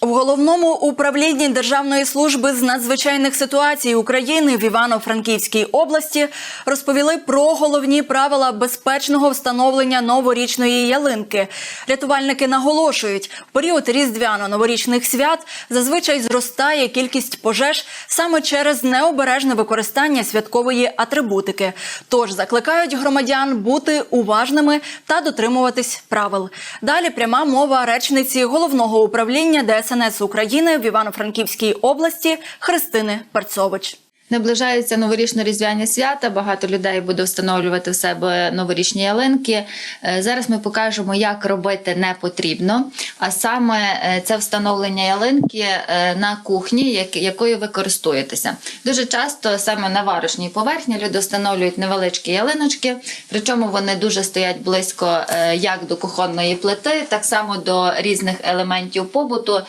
В головному управлінні Державної служби з надзвичайних ситуацій України в Івано-Франківській області розповіли про головні правила безпечного встановлення новорічної ялинки. Рятувальники наголошують, в період різдвяно-новорічних свят зазвичай зростає кількість пожеж саме через необережне використання святкової атрибутики. Тож закликають громадян бути уважними та дотримуватись правил. Далі пряма мова речниці головного управління ДСНС України в Івано-Франківській області Христини Перцович. Наближаються новорічно-різдвяні свята. Багато людей буде встановлювати в себе новорічні ялинки. Е, Зараз ми покажемо, як робити не потрібно. А саме е, це встановлення ялинки е, на кухні, якою ви користуєтеся. Дуже часто саме на варочній поверхні люди встановлюють невеличкі ялиночки, причому вони дуже стоять близько як до кухонної плити, так само до різних елементів побуту,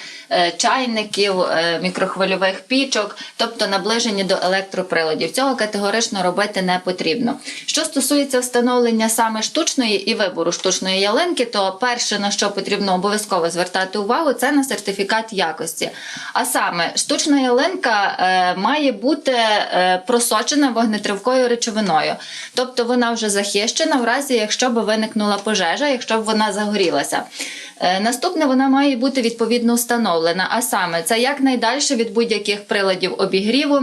чайників, мікрохвильових пічок, тобто наближені до електроприладів. Цього категорично робити не потрібно. Що стосується встановлення саме штучної і вибору штучної ялинки, то перше на що потрібно обов'язково звертати увагу, це на сертифікат якості. А саме штучна ялинка е, має бути е, просочена вогнетривкою речовиною, тобто вона вже захищена в разі, якщо б виникнула пожежа, якщо б вона загорілася. Е, Наступне вона має бути відповідно встановлена, а саме це якнайдальше від будь-яких приладів обігріву.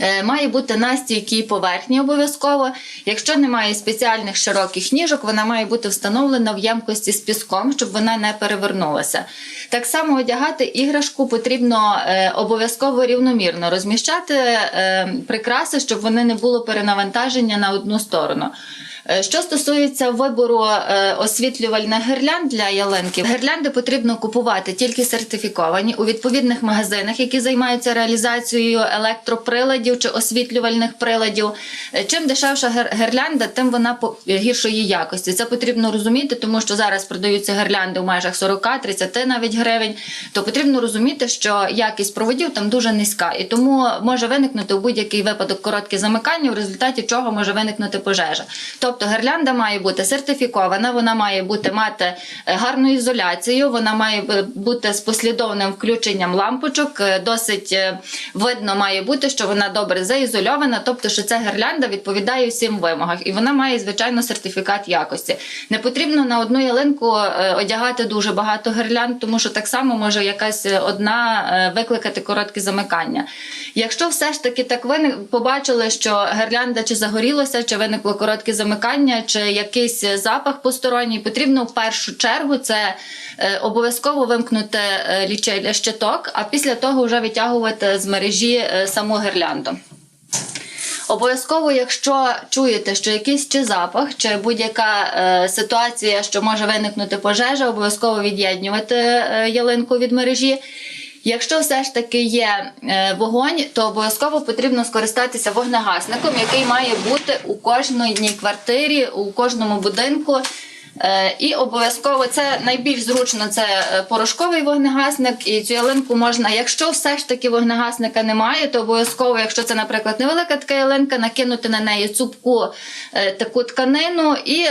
Е, Має бути на стійкій поверхні обов'язково. Якщо немає спеціальних широких ніжок, вона має бути встановлена в ємкості з піском, щоб вона не перевернулася. Так само одягати іграшку потрібно е, обов'язково рівномірно розміщати е, прикраси, щоб вони не було перенавантаження на одну сторону. Е, Що стосується вибору е, освітлювальних гирлянд для ялинки, гирлянди потрібно купувати тільки сертифіковані у відповідних магазинах, які займаються реалізацією електроприладів чи освітлювальних приладів. Е, Чим дешевша гирлянда, тим вона гіршої якості. Це потрібно розуміти, тому що зараз продаються гирлянди в межах 40-30 навіть гривень. То потрібно розуміти, що якість проводів там дуже низька, і тому може виникнути у будь-який випадок коротке замикання, в результаті чого може виникнути пожежа. Тобто гирлянда має бути сертифікована, вона має бути мати е, гарну ізоляцію, вона має бути з послідовним включенням лампочок. е, Досить е, видно має бути, що вона добре заізольована, тобто, що ця гирлянда відповідає всім вимогам, і вона має звичайно сертифікат якості. Не потрібно на одну ялинку е, одягати дуже багато гирлянд, тому що так само може якась е, одна е, викликати коротке замикання. Якщо все ж таки так ви побачили, що гирлянда чи загорілося, чи виникло коротке замикання, чи якийсь запах посторонній, потрібно в першу чергу це е, обов'язково вимкнути е, щиток, а після того вже витягувати з мережі е, саму гирлянду. Обов'язково, якщо чуєте, що якийсь чи запах, чи будь-яка е, ситуація, що може виникнути пожежа, обов'язково від'єднувати е, ялинку від мережі. Якщо все ж таки є е, вогонь, то обов'язково потрібно скористатися вогнегасником, який має бути у кожній квартирі, у кожному будинку. Е, І обов'язково це найбільш зручно це е, порошковий вогнегасник, і цю ялинку можна, якщо все ж таки вогнегасника немає, то обов'язково, якщо це, наприклад, невелика така ялинка, накинути на неї цупку таку тканину і.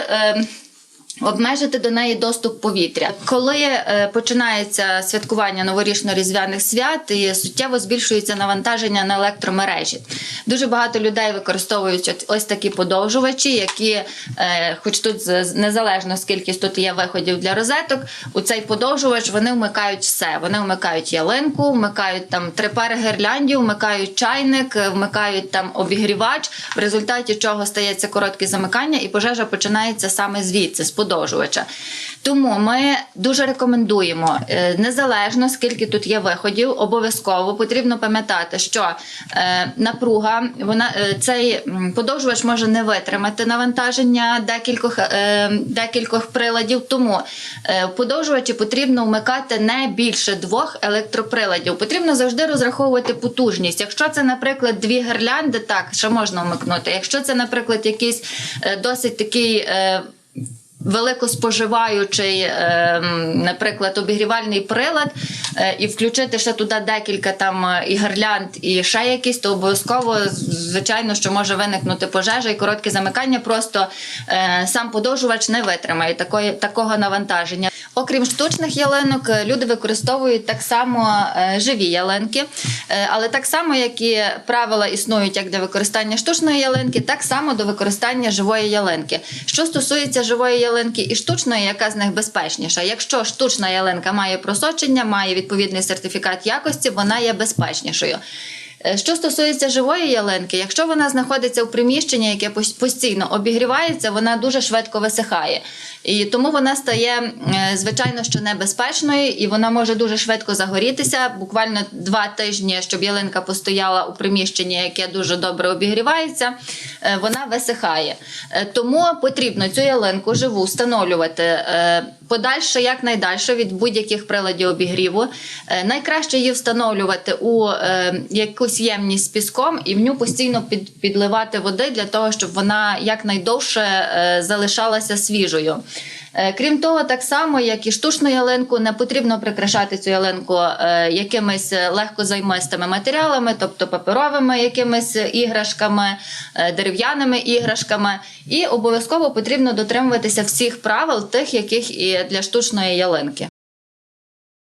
Обмежити до неї доступ повітря, коли е, починається святкування новорічно-різдвяних свят, і суттєво збільшується навантаження на електромережі. Дуже багато людей використовують ось такі подовжувачі, які, е, хоч тут незалежно скільки тут є виходів для розеток, у цей подовжувач вони вмикають все. Вони вмикають ялинку, вмикають там три пари гирляндів, вмикають чайник, вмикають там обігрівач, в результаті чого стається коротке замикання, і пожежа починається саме звідси, з подовжувача. Тому ми дуже рекомендуємо, е, незалежно скільки тут є виходів, обов'язково потрібно пам'ятати, що е, напруга, вона е, цей подовжувач може не витримати навантаження декількох, декількох приладів. Тому подовжувачі потрібно вмикати не більше двох електроприладів. Потрібно завжди розраховувати потужність. Якщо це, наприклад, дві гирлянди, так ще можна вмикнути. Якщо це, наприклад, якийсь досить такий. Великоспоживаючий, е, наприклад, обігрівальний прилад, е, і включити ще туди декілька там е, і гирлянд, і ще якісь, то обов'язково, звичайно, що може виникнути пожежа і коротке замикання. Просто е, сам подовжувач не витримає такої, такого навантаження. Окрім штучних ялинок, люди використовують так само живі ялинки, але так само, як і правила існують як для використання штучної ялинки, так само до використання живої ялинки. Що стосується живої ялинки і штучної, яка з них безпечніша? Якщо штучна ялинка має просочення, має відповідний сертифікат якості, вона є безпечнішою. Е, Що стосується живої ялинки, якщо вона знаходиться в приміщенні, яке постійно обігрівається, вона дуже швидко висихає. І тому вона стає, е, звичайно, що небезпечною, і вона може дуже швидко загорітися. Буквально два тижні, щоб ялинка постояла у приміщенні, яке дуже добре обігрівається, е, вона висихає. Е, Тому потрібно цю ялинку живу встановлювати подальше, якнайдальше від будь-яких приладів обігріву. Найкраще її встановлювати у якусь ємність з піском і в ню постійно під, підливати води для того, щоб вона якнайдовше залишалася свіжою. Е, Крім того, так само, як і штучну ялинку, не потрібно прикрашати цю ялинку е, якимись легкозаймистими матеріалами, тобто паперовими якимись іграшками, е, дерев'яними іграшками. І обов'язково потрібно дотримуватися всіх правил, тих, яких і для штучної ялинки.